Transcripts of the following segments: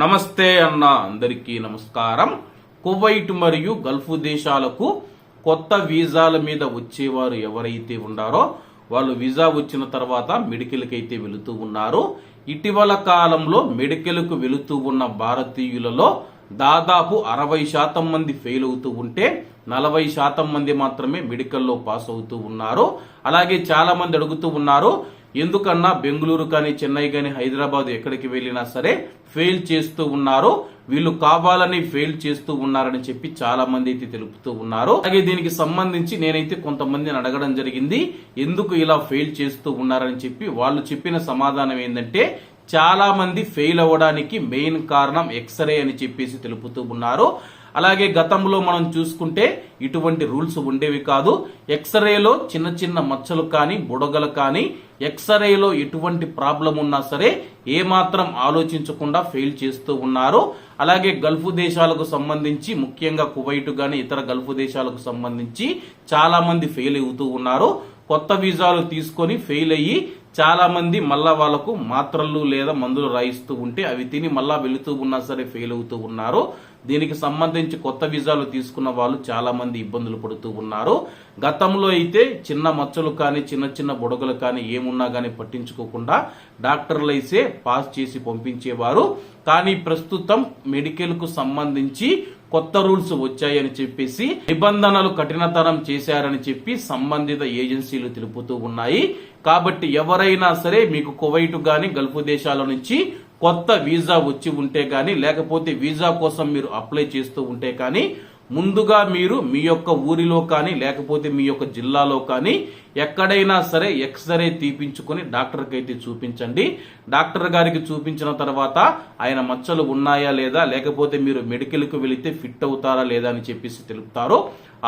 నమస్తే అన్న అందరికీ నమస్కారం. కువైట్ మరియు గల్ఫ్ దేశాలకు కొత్త వీసాల మీద వచ్చేవారు ఎవరైతే ఉన్నారో వాళ్ళు వీసా వచ్చిన తర్వాత మెడికల్కి అయితే వెళుతూ ఉన్నారు. ఇటీవల కాలంలో మెడికల్కు వెళుతూ ఉన్న భారతీయులలో దాదాపు అరవై శాతం మంది ఫెయిల్ అవుతూ ఉంటే నలభై శాతం మంది మాత్రమే మెడికల్లో పాస్ అవుతూ ఉన్నారు. అలాగే చాలా మంది అడుగుతూ ఉన్నారు ఎందుకన్నా బెంగళూరు కానీ చెన్నై కానీ హైదరాబాద్ ఎక్కడికి వెళ్ళినా సరే ఫెయిల్ చేస్తూ ఉన్నారు. వీళ్ళు కావాలని ఫెయిల్ చేస్తూ ఉన్నారని చెప్పి చాలా మంది అయితే తెలుపుతూ ఉన్నారు. అలాగే దీనికి సంబంధించి నేనైతే కొంతమందిని అడగడం జరిగింది. ఎందుకు ఇలా ఫెయిల్ చేస్తూ ఉన్నారని చెప్పి వాళ్ళు చెప్పిన సమాధానం ఏంటంటే చాలా మంది ఫెయిల్ అవ్వడానికి మెయిన్ కారణం ఎక్స్రే అని చెప్పేసి తెలుపుతూ ఉన్నారు. అలాగే గతంలో మనం చూసుకుంటే ఇటువంటి రూల్స్ ఉండేవి కాదు. ఎక్స్రేలో చిన్న చిన్న మచ్చలు కానీ బుడగలు కానీ ఎక్స్రేలో ఎటువంటి ప్రాబ్లం ఉన్నా సరే ఏమాత్రం ఆలోచించకుండా ఫెయిల్ చేస్తూ ఉన్నారు. అలాగే గల్ఫ్ దేశాలకు సంబంధించి ముఖ్యంగా కువైట్ కానీ ఇతర గల్ఫ్ దేశాలకు సంబంధించి చాలామంది ఫెయిల్ అవుతూ ఉన్నారు. కొత్త వీసాలు తీసుకొని ఫెయిల్ అయ్యి చాలా మంది మళ్ళా వాళ్ళకు మాత్రలు లేదా మందులు రాయిస్తూ ఉంటే అవి తిని మళ్ళా వెళుతూ ఉన్నా సరే ఫెయిల్ అవుతూ ఉన్నారు. దీనికి సంబంధించి కొత్త వీసాలు తీసుకున్న వాళ్ళు చాలా మంది ఇబ్బందులు పడుతూ ఉన్నారు. గతంలో అయితే చిన్న మచ్చలు కానీ చిన్న చిన్న బుడగలు కానీ ఏమున్నా కానీ పట్టించుకోకుండా డాక్టర్లు అయితే పాస్ చేసి పంపించేవారు. కానీ ప్రస్తుతం మెడికల్కు సంబంధించి కొత్త రూల్స్ వచ్చాయని చెప్పేసి నిబంధనలు కఠినతరం చేశారని చెప్పి సంబంధిత ఏజెన్సీలు తెలుపుతూ ఉన్నాయి. కాబట్టి ఎవరైనా సరే మీకు కువైట్ కానీ గల్ఫ్ దేశాల నుంచి కొత్త వీసా వచ్చి ఉంటే కానీ లేకపోతే వీసా కోసం మీరు అప్లై చేస్తూ ఉంటే కానీ ముందుగా మీరు మీ యొక్క ఊరిలో కానీ లేకపోతే మీ యొక్క జిల్లాలో కానీ ఎక్కడైనా సరే ఎక్స్రే తీపించుకొని డాక్టర్కి అయితే చూపించండి. డాక్టర్ గారికి చూపించిన తర్వాత ఆయన మచ్చలు ఉన్నాయా లేదా లేకపోతే మీరు మెడికల్కి వెళితే ఫిట్ అవుతారా లేదా అని చెప్పేసి తెలుపుతారు.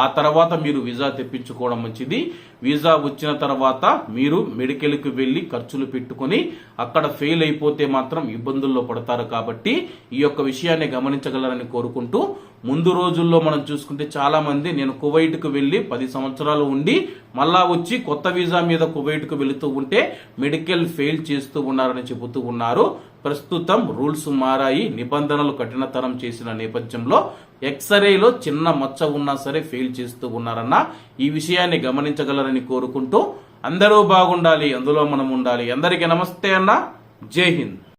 ఆ తర్వాత మీరు వీసా తెప్పించుకోవడం మంచిది. వీసా వచ్చిన తర్వాత మీరు మెడికల్కి వెళ్ళి ఖర్చులు పెట్టుకొని అక్కడ ఫెయిల్ అయిపోతే మాత్రం ఇబ్బందుల్లో పడతారు కాబట్టి ఈ యొక్క విషయాన్ని గమనించగలరని కోరుకుంటూ ముందు రోజుల్లో మనం చూసుకుంటే చాలామంది నేను కువైట్కు వెళ్ళి పది సంవత్సరాలు ఉండి మళ్ళా వచ్చి కొత్త వీసా మీద కువైట్కు వెళుతూ ఉంటే మెడికల్ ఫెయిల్ చేస్తూ ఉన్నారని చెబుతూ ఉన్నారు. ప్రస్తుతం రూల్స్ మారాయి. నిబంధనలు కఠినతరం చేసిన నేపథ్యంలో ఎక్స్రేలో చిన్న మచ్చ ఉన్నా సరే ఫెయిల్ చేస్తూ ఉన్నారన్న ఈ విషయాన్ని గమనించగలరని కోరుకుంటూ అందరూ బాగుండాలి. అందులో మనం ఉండాలి. అందరికీ నమస్తే అన్న. జై హింద్.